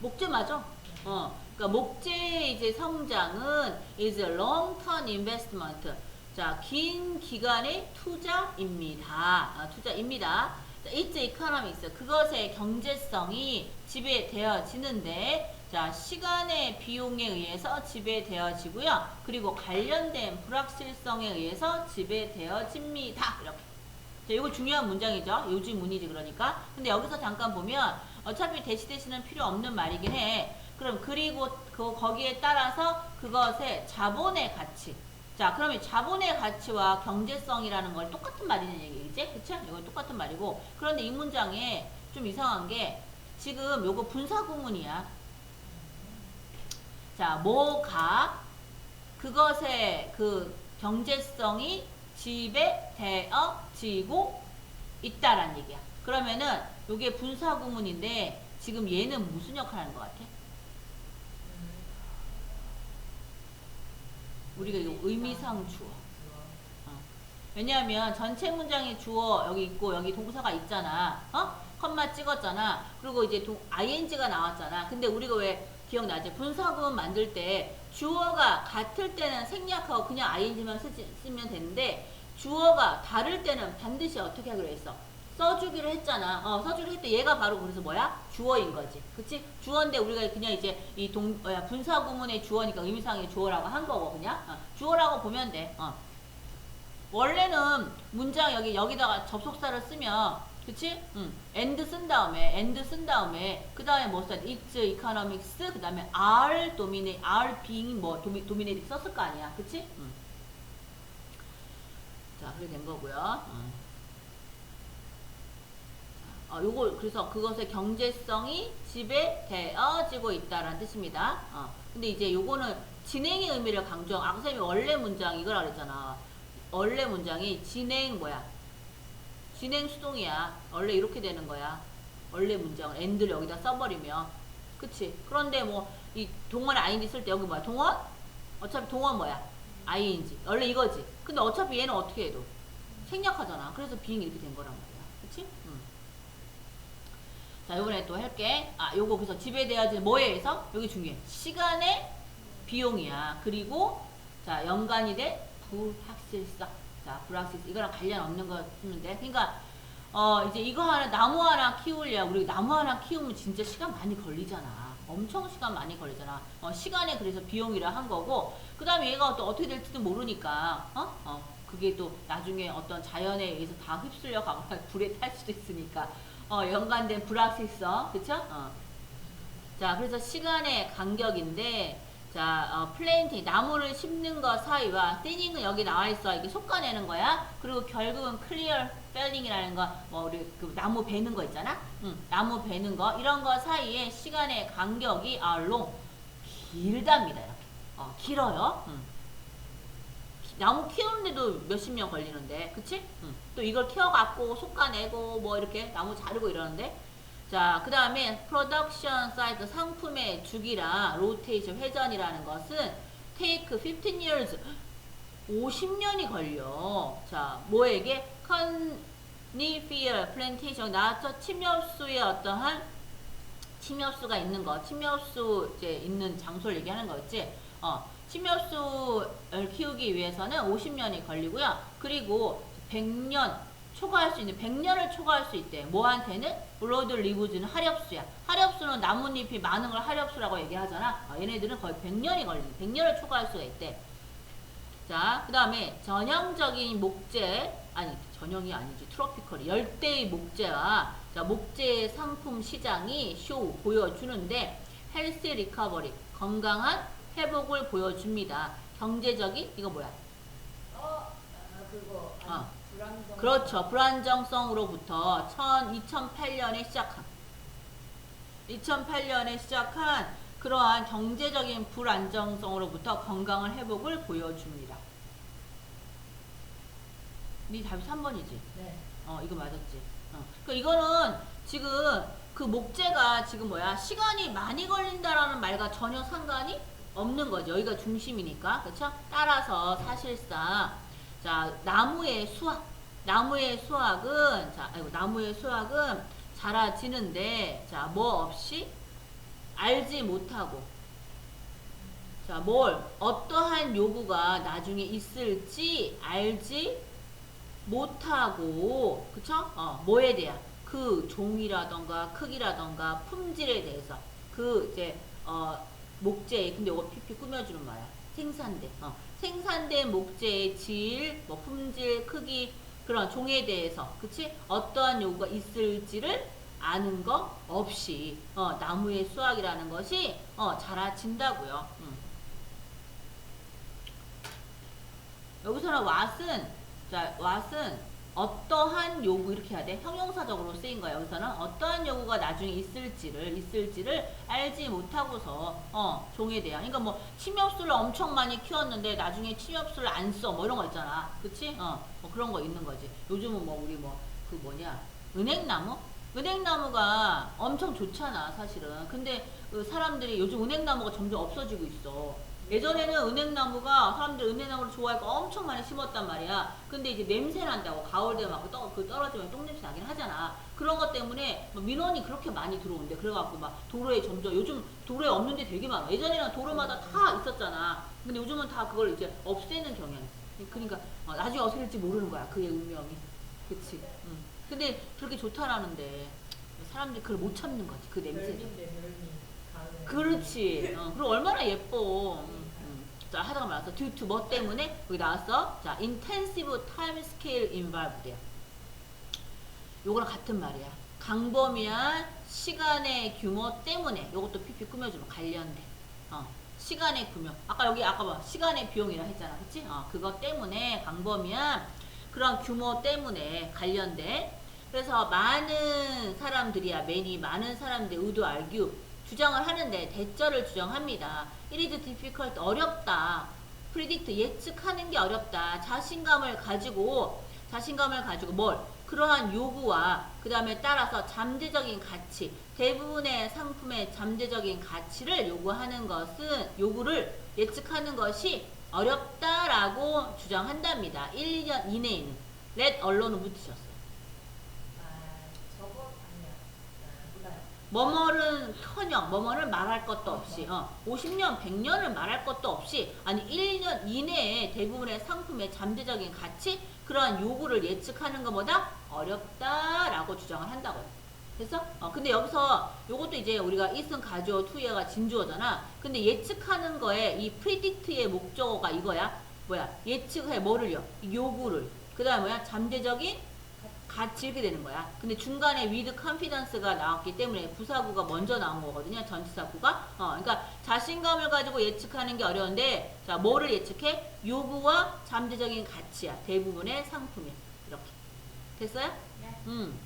목재 맞아. 어. 그러니까 목재의 이제 성장은 is a long term investment. 자, 긴 기간의 투자입니다. 아, 투자입니다. 자, it's economics. 그것의 경제성이 지배되어지는데, 자, 시간의 비용에 의해서 지배되어지고요. 그리고 관련된 불확실성에 의해서 지배되어집니다. 이렇게. 자, 이거 중요한 문장이죠. 요즘 문이지 그러니까. 근데 여기서 잠깐 보면 어차피 대시 대시는 필요 없는 말이긴 해. 그럼 그리고 그 거기에 따라서 그것의 자본의 가치. 자, 그러면 자본의 가치와 경제성이라는 걸 똑같은 말이는 얘기지? 그쵸? 이건 똑같은 말이고. 그런데 이 문장에 좀 이상한 게 지금 요거 분사구문이야. 자, 뭐가 그것의 그 경제성이 지배되어지고 있다라는 얘기야. 그러면은 요게 분사구문인데 지금 얘는 무슨 역할 하는 것 같아? 우리가 이거 의미상 주어. 어. 왜냐하면 전체 문장에 주어 여기 있고 여기 동사가 있잖아. 어? 컴마 찍었잖아. 그리고 이제 동, ing가 나왔잖아. 근데 우리가 왜 기억나지? 분사구문 만들 때 주어가 같을 때는 생략하고 그냥 ing만 쓰지, 쓰면 되는데 주어가 다를 때는 반드시 어떻게 하기로 했어? 써주기로 했잖아. 어, 써주기로 했대. 얘가 바로 그래서 뭐야? 주어인 거지. 그치? 주어인데 우리가 그냥 이제 이 동, 뭐야, 분사구문의 주어니까 의미상의 주어라고 한 거고, 그냥. 어, 주어라고 보면 돼. 어. 원래는 문장 여기, 여기다가 접속사를 쓰면, 그치? 응. and 쓴 다음에, and 쓴 다음에, 그 다음에 뭐 써야 돼? it's economics, 그 다음에 are dominate, are being 뭐, dominate 썼을 거 아니야. 그치? 응. 자, 그렇게 된 거고요. 응. 어, 요거 그래서 그것의 경제성이 지배되어지고 있다라는 뜻입니다. 어, 근데 이제 요거는 진행의 의미를 강조. 아까 선생님이 원래 문장 이거라 그랬잖아. 원래 문장이 진행 뭐야? 진행 수동이야. 원래 이렇게 되는 거야. 원래 문장을 end를 여기다 써버리면 그치? 그런데 뭐 이 동원 ing 쓸때 여기 뭐야? 동원? 어차피 동원 뭐야? ing. 원래 이거지. 근데 어차피 얘는 어떻게 해도 생략하잖아. 그래서 being 이렇게 된 거란 말이야. 그치? 음. 자, 요번에 또 할게. 아, 요거 그래서 지배되어진 뭐에 의해서? 여기 중요해. 시간의 비용이야. 그리고 자, 연관이 된 불확실성. 자, 불확실성. 이거랑 관련 없는 거 쓰면 돼. 그러니까 어, 이제 이거 하나 나무 하나 키우려 우리 나무 하나 키우면 진짜 시간 많이 걸리잖아. 엄청 시간 많이 걸리잖아. 어, 시간에 그래서 비용이라 한 거고 그 다음에 얘가 또 어떻게 될지도 모르니까 어? 어. 그게 또 나중에 어떤 자연에 의해서 다 휩쓸려 가거나 불에 탈 수도 있으니까 어, 연관된 불확실성, 그쵸? 어. 자, 그래서 시간의 간격인데, 자, 어, 플레인팅, 나무를 심는 것 사이와, 띠닝은 여기 나와 있어. 이게 솎아내는 거야. 그리고 결국은 클리어 펠링이라는 거, 뭐, 우리 그 나무 베는 거 있잖아? 응, 나무 베는 거, 이런 거 사이에 시간의 간격이 are long. 길답니다, 이렇게. 어, 길어요. 응. 나무 키우는데도 몇십 년 걸리는데, 그치? 응. 또 이걸 키워갖고 솎아내고 뭐 이렇게 나무 자르고 이러는데, 자, 그 다음에 프로덕션 사이클 상품의 주기랑 로테이션 회전이라는 것은 take 15 years 50년이 걸려. 자, 뭐에게 컨니피어 플랜테이션 나왔죠? 침엽수의 어떠한 침엽수가 있는 거, 침엽수 이제 있는 장소를 얘기하는 거였지. 어, 침엽수를 키우기 위해서는 50년이 걸리고요. 그리고 100년 초과할 수 있는 100년을 초과할 수 있대. 뭐한테는 블로드 리브즈는 하렵수야. 하렵수는 나뭇잎이 많은 걸 하렵수라고 얘기하잖아. 어, 얘네들은 거의 100년이 걸리는 100년을 초과할 수가 있대. 자, 그 다음에 전형적인 목재, 아니, 전형이 아니지, 트로피컬이, 열대의 목재와, 자, 목재 상품 시장이 쇼 보여주는데, 헬스 리커버리, 건강한 회복을 보여줍니다. 경제적인, 이거 뭐야? 어, 아, 그거. 어. 아니, 불안정. 그렇죠. 불안정성으로부터 2008년에 시작한 2008년에 시작한 그러한 경제적인 불안정성으로부터 건강을 회복을 보여줍니다. 네 답이 3번이지. 네. 어, 이거 맞았지. 어. 그 이거는 지금 그 목재가 지금 뭐야? 시간이 많이 걸린다라는 말과 전혀 상관이 없는 거죠. 여기가 중심이니까. 그렇죠? 따라서 사실상 자, 나무의 수확. 나무의 수확은 자, 아이고 나무의 수확은 자라지는데 자, 뭐 없이 알지 못하고 자, 뭘 어떠한 요구가 나중에 있을지 알지 못하고 그쵸? 어, 뭐에 대한 그 종이라던가 크기라던가 품질에 대해서 그 이제 어, 목재 근데 이거 피피 꾸며주는 말이야 생산된 어, 생산된 목재의 질, 뭐 품질, 크기 그런 종에 대해서 그치? 어떠한 요구가 있을지를 아는 거 없이 어, 나무의 수확이라는 것이 어, 자라진다고요. 음. 여기서는 what은 자 what은 어떠한 요구 이렇게 해야 돼? 형용사적으로 쓰인 거야 여기서는. 어떠한 요구가 나중에 있을지를 있을지를 알지 못하고서 어 종에 대한 그러니까 뭐 침엽수를 엄청 많이 키웠는데 나중에 침엽수를 안 써. 뭐 이런 거 있잖아. 그치? 어뭐 그런 거 있는 거지. 요즘은 뭐 우리 뭐 그 뭐냐? 은행나무? 은행나무가 엄청 좋잖아 사실은. 근데 그 사람들이 요즘 은행나무가 점점 없어지고 있어 예전에는 은행나무가 사람들 은행나무를 좋아하니까 엄청 많이 심었단 말이야. 근데 이제 냄새 난다고 가을 되면 막 떠, 그 떨어지면 똥냄새 나긴 하잖아. 그런 것 때문에 막 민원이 그렇게 많이 들어온대. 그래갖고 막 도로에 점점 요즘 도로에 없는 데 되게 많아. 예전에는 도로마다 다 있었잖아. 근데 요즘은 다 그걸 이제 없애는 경향이. 그러니까 어, 나중에 어떻게 될지 모르는 거야. 그의 운명이. 그치. 응. 근데 그렇게 좋다라는데 사람들이 그걸 못 참는 거지. 그. 가을에. 그렇지. 어, 그리고 얼마나 예뻐. 자, 하다가 말았어. due to 뭐 때문에? 여기 나왔어. 자, intensive time scale involved야. 요거랑 같은 말이야. 강범위한 시간의 규모 때문에 요것도 pp 꾸며주면 관련돼. 어, 시간의 규모. 아까 여기 아까 봐. 시간의 비용이라 했잖아. 그치? 어, 그거 때문에 강범위한 그런 규모 때문에 관련돼. 그래서 많은 사람들이야. 매니 많은 사람들이 의도 알규 주장을 하는데 대절을 주장합니다. It is difficult 어렵다. predict 예측하는 게 어렵다. 자신감을 가지고 자신감을 가지고 뭘 그러한 요구와 그 다음에 따라서 잠재적인 가치 대부분의 상품의 잠재적인 가치를 요구하는 것은 요구를 예측하는 것이 어렵다라고 주장한답니다. 1년 이내에는 let alone 붙이셨어요. 아, 저거 아니야. 뭐뭐는 커녕 뭐뭐는 말할 것도 없이 어, 50년 100년을 말할 것도 없이 아니 1년 이내에 대부분의 상품의 잠재적인 가치 그러한 요구를 예측하는 것보다 어렵다라고 주장을 한다고요. 됐어? 어, 근데 여기서 요것도 이제 우리가 이승 가주어 투예가 진주어잖아. 근데 예측하는 거에 이 predict의 목적어가 이거야. 뭐야? 예측해 뭐를요? 요구를. 그 다음에 뭐야? 잠재적인 같이 이렇게 되는 거야. 근데 중간에 with confidence가 나왔기 때문에 부사구가 먼저 나온 거거든요. 전치사구가. 어, 그러니까 자신감을 가지고 예측하는 게 어려운데, 자, 뭐를 예측해? 요구와 잠재적인 가치야. 대부분의 상품이. 이렇게. 됐어요? 네. 음.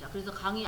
자, 그래서 강의